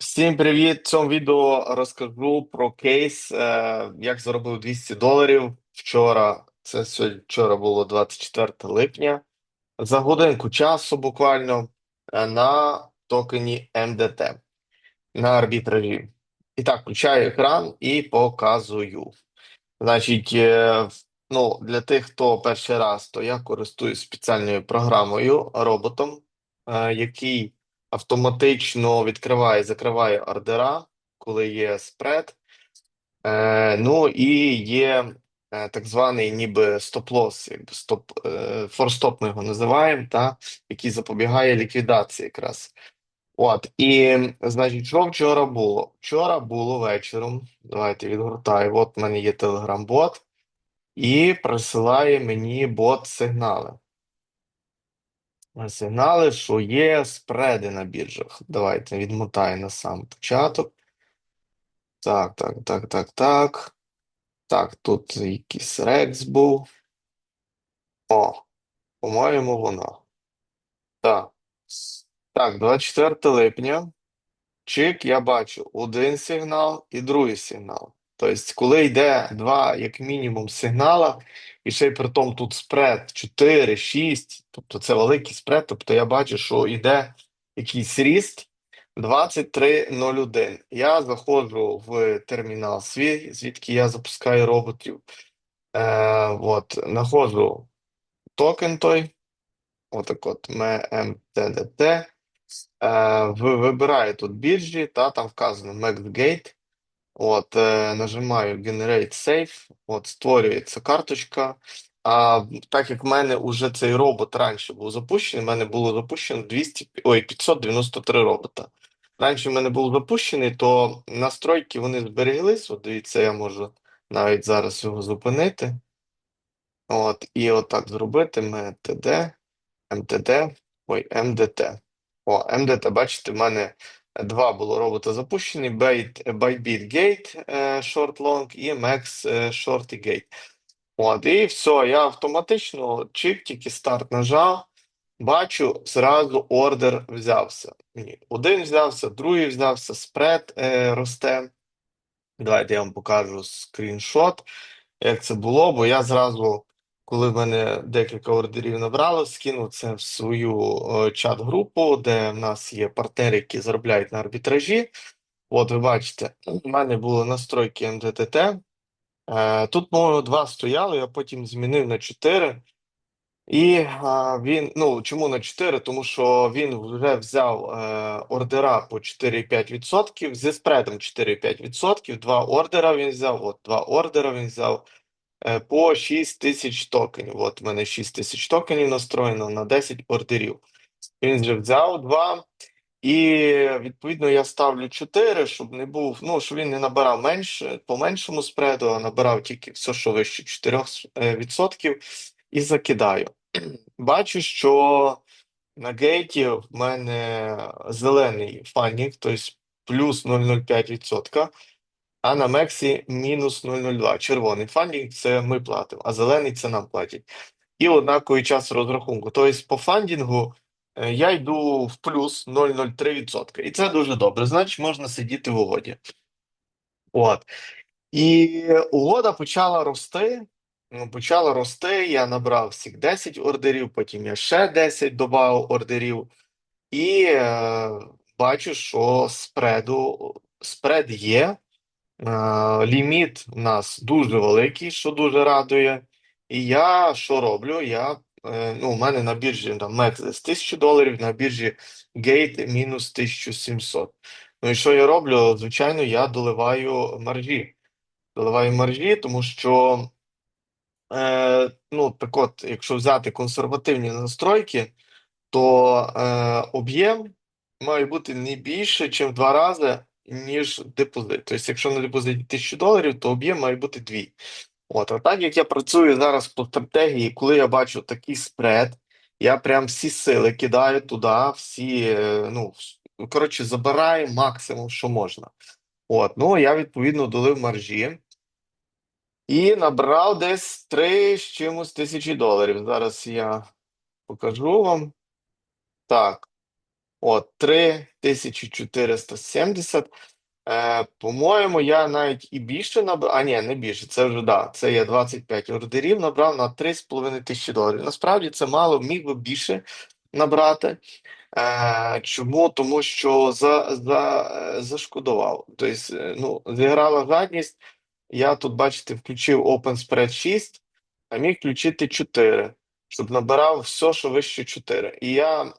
Всім привіт! В цьому відео розкажу про кейс, е, як заробив 200 доларів вчора. Це сьогодні вчора було 24 липня. За годинку часу буквально е, на токені MDT на арбітражі. І так, включаю екран і показую. Значить, е, ну, для тих, хто перший раз, то я користуюсь спеціальною програмою, роботом, який автоматично відкриває і закриває ордера, коли є спред. Е, ну і є е, так званий ніби стоп-лосс, якби стоп, е, форстоп ми його називаємо, та, який запобігає ліквідації якраз. От, і, значить, що вчора було? Вчора було вечором. Давайте відгортаю. От в мене є телеграм-бот, і присилає мені бот сигнали. Сигнали, що є спреди на біржах. Давайте відмотаю на сам початок. Так, так, так, так, так. Так, тут якийсь рекс був. О, по-моєму, воно. Так. Так, 24 липня. Чик, я бачу один сигнал і другий сигнал. Тобто, коли йде два, як мінімум, сигнала, і ще й при тому тут спред 4, 6, тобто це великий спред, тобто я бачу, що йде якийсь ріст 23.01. Я заходжу в термінал свій, звідки я запускаю роботів. Е, от, знаходжу токен той, отак от, MTDT. Е, вибираю тут біржі, та там вказано MaxGate. От, е, нажимаю Generate Safe, от, створюється карточка. А так як в мене вже цей робот раніше був запущений, в мене було запущено 200, ой, 593 робота. Раніше в мене був запущений, то настройки вони збереглись. От дивіться, я можу навіть зараз його зупинити. От, і отак зробити MTD, MTD, ой, MDT. О, МДТ, бачите, в мене два було робота запущені: Bybit Gate е, Short Long і Max е, Short Gate. От, і все, я автоматично чик, тільки старт нажав, бачу, зразу ордер взявся. Ні, Один взявся, другий взявся, спред е, росте. Давайте я вам покажу скріншот, як це було, бо я зразу, коли в мене декілька ордерів набрало, скинув це в свою чат-групу, де в нас є партнери, які заробляють на арбітражі. От ви бачите, у мене були настройки МДТТ. Е, Тут, по-моєму, два стояли, я потім змінив на 4. І а, він, ну чому на 4? Тому що він вже взяв е, ордера по 4,5% зі спредом 4,5%. Два ордера він взяв. От два ордера він взяв по 6 тисяч токенів. От в мене 6 тисяч токенів настроєно на 10 ордерів. Він вже взяв два. І відповідно я ставлю 4, щоб не був, ну, щоб він не набирав менше по меншому спреду, а набирав тільки все, що вище 4%, і закидаю. Бачу, що на гейті в мене зелений фанік, тобто плюс 0,05%, а на Мексі мінус 0,02. Червоний фандінг це ми платимо, а зелений це нам платять. І однаковий час розрахунку. Тобто по фандінгу е, я йду в плюс 0,03%. І це дуже добре. Значить, можна сидіти в угоді. От. І угода почала рости. Ну, Почала рости, я набрав всіх 10 ордерів, потім я ще 10 додав ордерів, і е, бачу, що спреду, спред є. Е, ліміт у нас дуже великий, що дуже радує. І я що роблю? Я, е, ну, У мене на біржі там Max десь 1000 доларів, на біржі Gate мінус 1700. Ну і що я роблю? Звичайно, я доливаю маржі. Доливаю маржі, тому що. Е, ну, так от, якщо взяти консервативні настройки, то е, об'єм має бути не більше, ніж в два рази, ніж депозит. Тобто, якщо на депозиті 1000 доларів, то об'єм має бути 2. От, а так як я працюю зараз по стратегії, коли я бачу такий спред, я прям всі сили кидаю туди, всі, е, ну, коротше, забираю максимум, що можна. От, ну я відповідно долив маржі. І набрав десь 3 з чимось тисячі доларів. Зараз я покажу вам. Так. От, 3470. Е, по-моєму, я навіть і більше набрав. А ні, не більше. Це вже да. Це я 25 ордерів набрав на 3,5 тисячі доларів. Насправді це мало, міг би більше набрати. Е, чому? Тому що за, за, е, зашкодував. Тобто, е, ну, зіграла жадність. Я тут, бачите, включив OpenSpread 6, а міг включити 4, щоб набирав все, що вище 4. І я,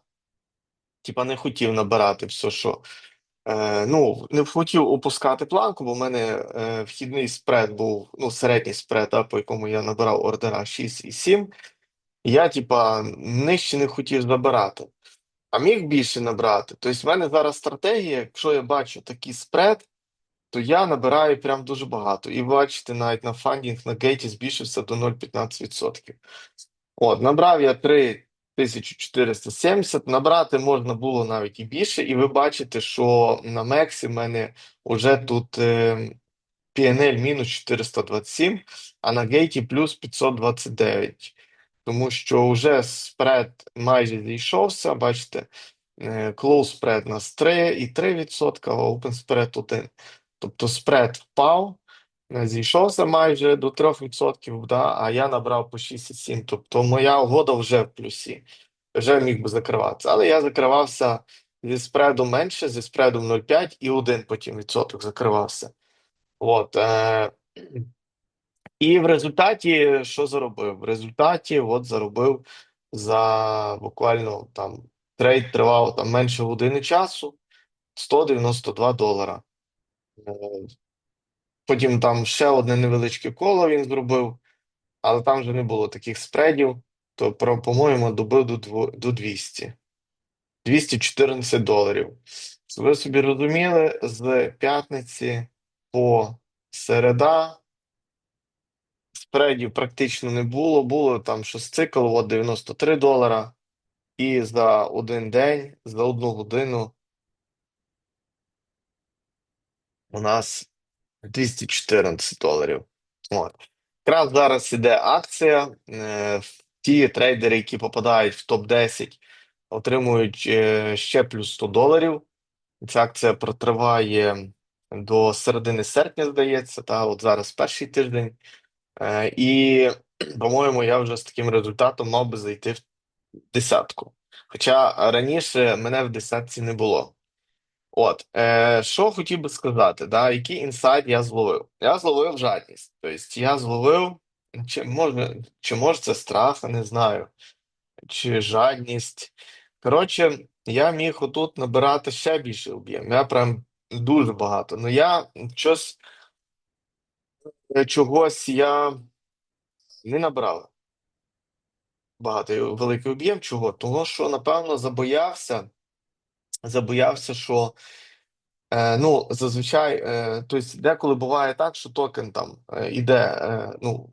типа, не хотів набирати все, що. Е, ну, не хотів опускати планку, бо в мене е, вхідний спред був, ну, середній спред, да, по якому я набирав ордера 6 і 7. Я, типа, нижче не хотів забирати, а міг більше набрати. Тобто, в мене зараз стратегія, якщо я бачу такий спред, то я набираю прям дуже багато. І бачите, навіть на фандінг на гейті збільшився до 0,15%. От, набрав я 3470, набрати можна було навіть і більше, і ви бачите, що на Мексі в мене вже тут е, PNL мінус 427, а на гейті плюс 529. Тому що вже спред майже зійшовся, бачите, е, close spread у нас 3,3%, а open spread 1. Тобто спред впав, зійшовся майже до 3%, да, а я набрав по 6,7. Тобто моя угода вже в плюсі, вже міг би закриватися. Але я закривався зі спредом менше, зі спредом 0,5 і 1 потім відсоток закривався. От, е, і в результаті що заробив? В результаті от заробив за буквально там трейд тривав там менше години часу 192 долара. Потім там ще одне невеличке коло він зробив, але там вже не було таких спредів. То, по-моєму, добив до дво- до 200. 214 доларів. Ви собі розуміли, з п'ятниці по середа спредів практично не було. Було там щось цикл, от 93 долара. І за один день, за одну годину у нас 214 доларів. От. Якраз зараз іде акція. Е, Ті трейдери, які попадають в топ-10, отримують е, ще плюс 100 доларів. Ця акція протриває до середини серпня, здається, та от зараз перший тиждень. Е, І, по-моєму, я вже з таким результатом мав би зайти в десятку. Хоча раніше мене в десятці не було. От, е, що хотів би сказати, да, який інсайт я зловив? Я зловив жадність. Тобто я зловив, чи може, чи може це страх, не знаю, чи жадність. Коротше, я міг отут набирати ще більше об'єм. Я прям дуже багато. Ну я щось е, чогось я не набрав багато великий об'єм. Чого? Тому що, напевно, забоявся, забоявся, що. Е, ну, зазвичай, тобто деколи буває так, що токен там е, іде, ну,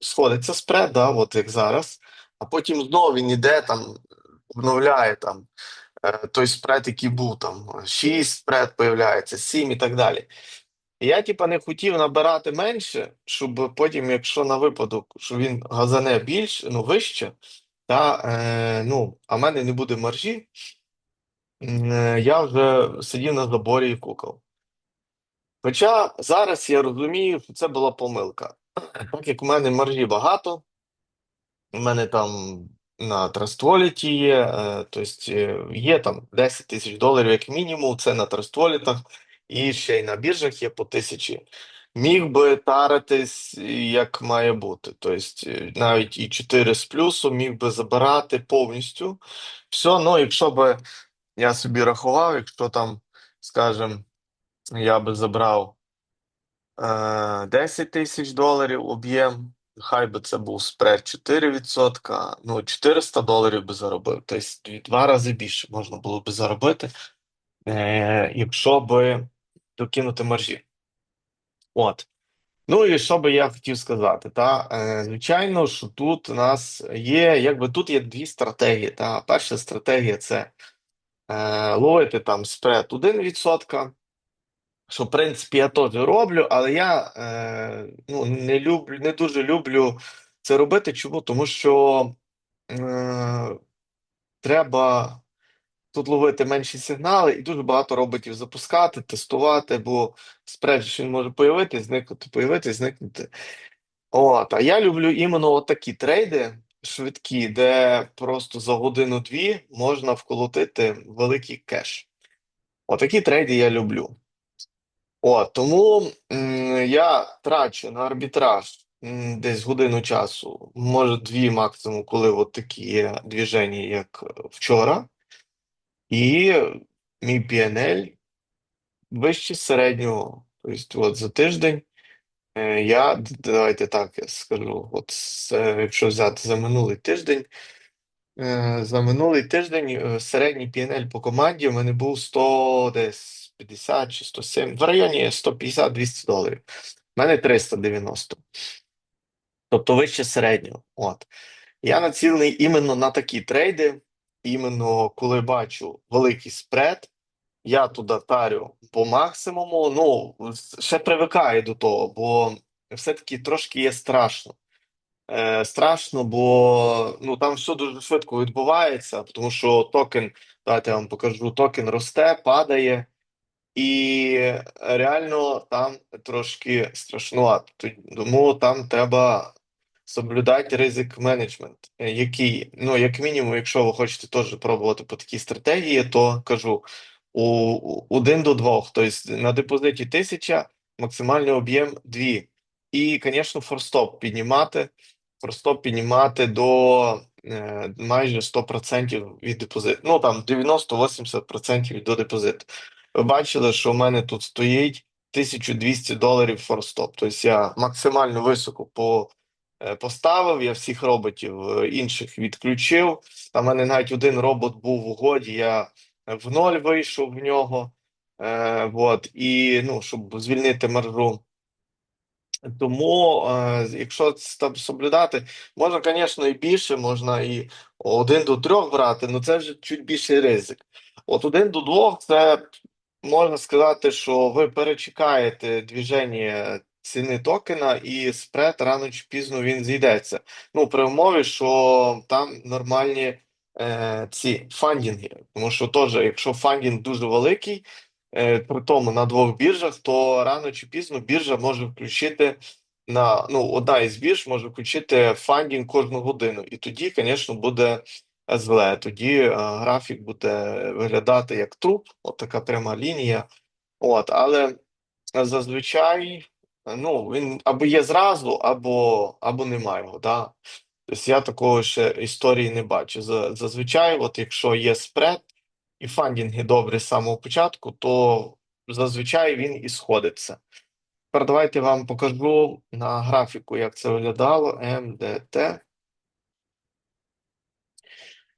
сходиться спред, да, от як зараз, а потім знову він іде там, обновляє там той спред, який був там, 6 спред появляється, 7 і так далі. Я, типа, не хотів набирати менше, щоб потім, якщо на випадок, що він газане більше, ну, вище, та, е, ну, а в мене не буде маржі, я вже сидів на заборі і кукав. Хоча зараз я розумію, що це була помилка. Так як у мене маржі багато, у мене там на Trust є, е, тобто е, є там 10 тисяч доларів як мінімум, це на Trust і ще й на біржах є по тисячі. Міг би таритись як має бути. Тобто е, навіть і 4 з плюсом міг би забирати повністю. Все, ну якщо би я собі рахував, якщо там, скажімо, я би забрав. Е, 10 тисяч доларів об'єм, хай би це був спред 4%, ну 400 доларів би заробив. Тобто в два рази більше можна було би заробити, е, якщо би докинути маржі. От. Ну і що би я хотів сказати, та е, звичайно, що тут у нас є, якби тут є дві стратегії. Та перша стратегія це ловити там спред 1%, що, в принципі, я теж роблю, але я е, ну, не люблю, не дуже люблю це робити. Чому? Тому що е, треба тут ловити менші сигнали і дуже багато роботів запускати, тестувати, бо спереду він може появитись, зникнути, появитись, зникнути. От, а я люблю іменно такі трейди швидкі, де просто за годину-дві можна вколотити великий кеш. Отакі трейди я люблю. От, тому м, я трачу на арбітраж м, десь годину часу, може дві максимум, коли от такі є движення, як вчора. І мій PNL вище середнього. Тобто, от за тиждень е, я давайте так я скажу. От з- якщо взяти за минулий тиждень, е, за минулий тиждень е, середній PNL по команді в мене був 100 десь 50 чи 107, в районі 150-200 доларів. У мене 390. Тобто вище середнього. От. Я націлений іменно на такі трейди, іменно коли бачу великий спред. Я туди тарю по максимуму. Ну, ще привикаю до того, бо все-таки трошки є страшно. Е, страшно, бо ну, там все дуже швидко відбувається, тому що токен, давайте я вам покажу, токен росте, падає, і реально там трошки страшнувато. Тому там треба соблюдати ризик менеджмент, який, ну, як мінімум, якщо ви хочете теж пробувати по такій стратегії, то кажу у, у- один до двох. Тобто на депозиті тисяча, максимальний об'єм дві. І, звісно, форстоп піднімати. Форстоп піднімати до е, майже 100% від депозиту. Ну там 90-80% до депозиту. Ви бачили, що в мене тут стоїть 1200 доларів форстоп. Тобто я максимально високо по, е, поставив, я всіх роботів е, інших відключив. Там в мене навіть один робот був в угоді, я в ноль вийшов в нього. Е, вот, і ну, щоб звільнити маржу. Тому, е, якщо там соблюдати, можна, звісно, і більше, можна і один до трьох брати, але це вже чуть більший ризик. От один до двох це можна сказати, що ви перечекаєте движення ціни токена, і спред рано чи пізно він зійдеться. Ну, при умові, що там нормальні е, ці фандінги. Тому що теж, якщо фандінг дуже великий, е, при тому на двох біржах, то рано чи пізно біржа може включити на ну, одна із бірж може включити фандінг кожну годину. І тоді, звісно, буде зле. Тоді е, графік буде виглядати як труп, от така пряма лінія. От, але зазвичай ну, він або є зразу, або, або немає його. Да? Тобто я такого ще історії не бачу. Зазвичай, от якщо є спред і фандінги добрі з самого початку, то зазвичай він і сходиться. Тепер давайте вам покажу на графіку, як це виглядало. МДТ.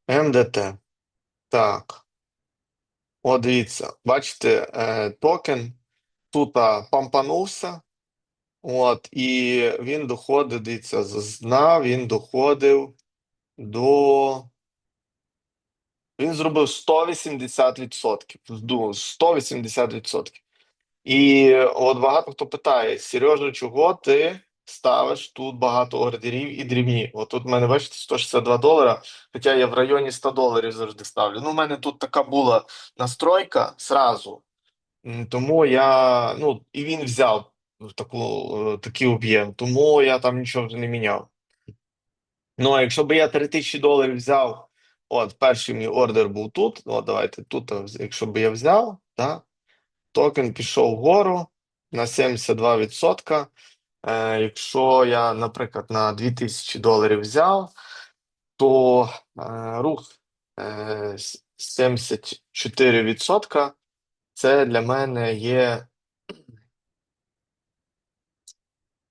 МДТ. Так. От дивіться, бачите, е, токен тут пампанувся. От, і він доходить, дивіться, з він доходив до. Він зробив 180%. Ну, 180%. І от багато хто питає: Сережа, чого ти ставиш тут багато ордерів і дрібні? От тут в мене, бачите, 162 долара, хоча я в районі 100 доларів завжди ставлю. Ну, у мене тут така була настройка зразу. Тому я, ну, і він взяв таку, е, такий об'єм, тому я там нічого вже не міняв. Ну, а якщо б я 3000 доларів взяв, от перший мій ордер був тут, ну, давайте тут, е, якщо б я взяв, так, токен пішов вгору на 72%. Е, якщо я, наприклад, на 2000 доларів взяв, то е, рух е, 74% це для мене є.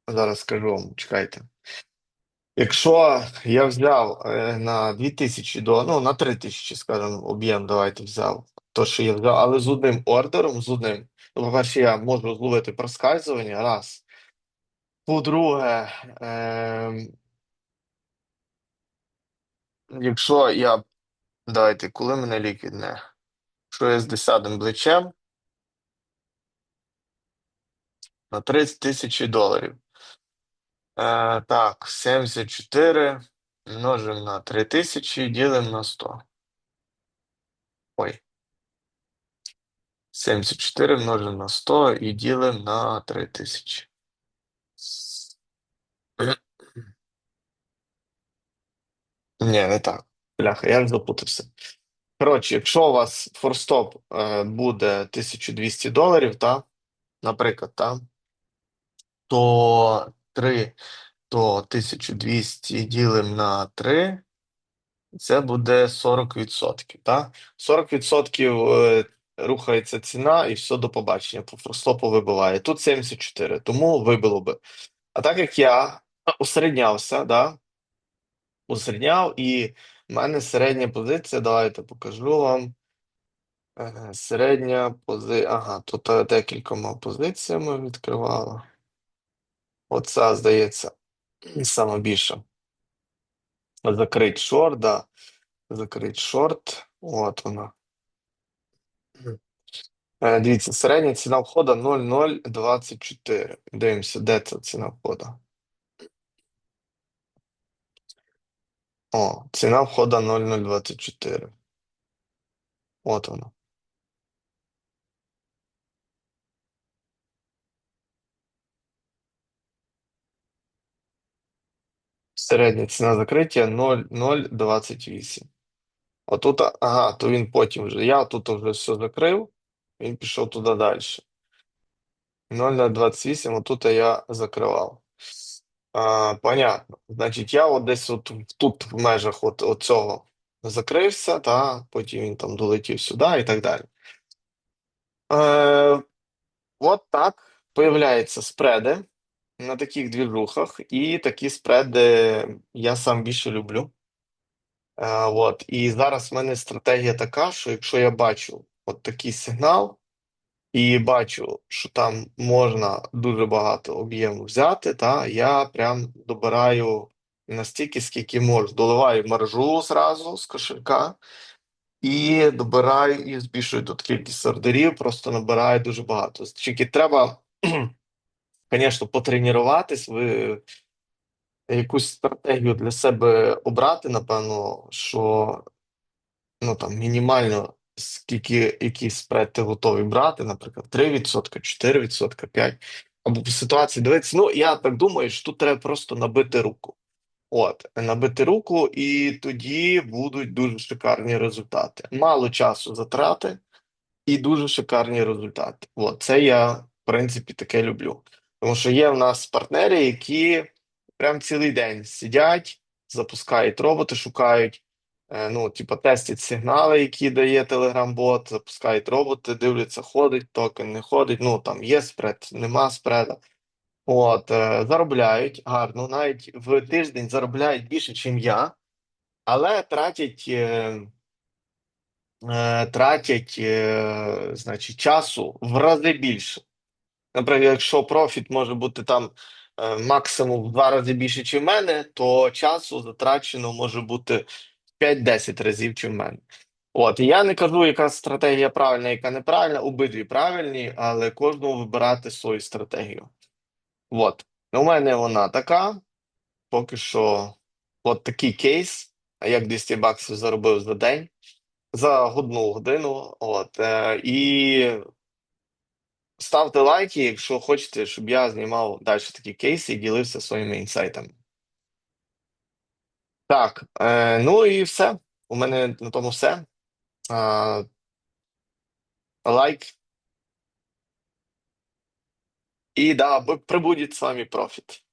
Зараз скажу вам, чекайте. Якщо я взяв е, на 2000 до, ну на 3000, скажімо, об'єм, давайте взяв, то, що я взяв, але з одним ордером, з одним. Ну, по-перше, я можу зловити проскальзування, раз. По-друге, е, якщо я, давайте, коли мене ліквідне, якщо я з 10 плечем на 30 тисяч доларів. Е, так, 74 множимо на 3000, ділимо на 100. Ой. 74 множимо на 100 і ділимо на 3000. Ні, не так. Бляха, я ж запутався. Коротше, якщо у вас форстоп е, буде 1200 доларів, та, наприклад, та, то 3, то 1200 ділимо на 3, це буде 40%. Та? 40% е, рухається ціна і все до побачення. По форстопу вибиває. Тут 74, тому вибило би. А так як я усереднявся, да, усередняв, і в мене середня позиція, давайте покажу вам. Е, Середня позиція. Ага, тут е, декількома позиціями відкривала. Оця, здається, саме більша. Закрить шорт, да. Закрить шорт. От вона. Е, Дивіться, середня ціна входу 0,024. Дивимося, де ця ціна входу. О, ціна входу 0,024. От вона. Середня ціна закриття 0,028. Отут, ага, то він потім вже. Я тут вже все закрив, він пішов туди далі. 0,028, отут я закривав. А, понятно. Значить, я от десь от тут в межах от, от цього закрився, та потім він там долетів сюди і так далі. Е, от так появляються спреди на таких двіжухах, і такі спреди я сам більше люблю. Е, от. І зараз в мене стратегія така, що якщо я бачу от такий сигнал, і бачу, що там можна дуже багато об'єму взяти, та я прям добираю настільки, скільки можу. Доливаю маржу зразу з кошелька і добираю і збільшую тут кількість ордерів, просто набираю дуже багато. Тільки треба, звісно, потренуватись, ви якусь стратегію для себе обрати, напевно, що ну там мінімально скільки який спред ти готовий брати, наприклад, 3%, 4%, 5%. Або по ситуації дивитися. Ну, я так думаю, що тут треба просто набити руку. От, набити руку, і тоді будуть дуже шикарні результати. Мало часу затрати і дуже шикарні результати. От, це я, в принципі, таке люблю. Тому що є в нас партнери, які прям цілий день сидять, запускають роботи, шукають. Е, Ну, типу, тестять сигнали, які дає Telegram-бот, запускають роботи, дивляться, ходить, токен не ходить. Ну там є спред, нема спреда. От, е, заробляють гарно, навіть в тиждень заробляють більше, ніж я, але тратять, е, тратять, значить, часу в рази більше. Наприклад, якщо профіт може бути там е, максимум в два рази більше, ніж в мене, то часу затрачено може бути 5-10 разів, чим в мене. От, я не кажу, яка стратегія правильна, яка неправильна, обидві правильні, але кожному вибирати свою стратегію. От. У мене вона така. Поки що, от такий кейс. Як 200 баксів заробив за день, за одну годину. От, е, і ставте лайки, якщо хочете, щоб я знімав далі такі кейси і ділився своїми інсайтами. Так, е, ну і все. У мене на тому все. Е, лайк. І да, прибудет с вами профит.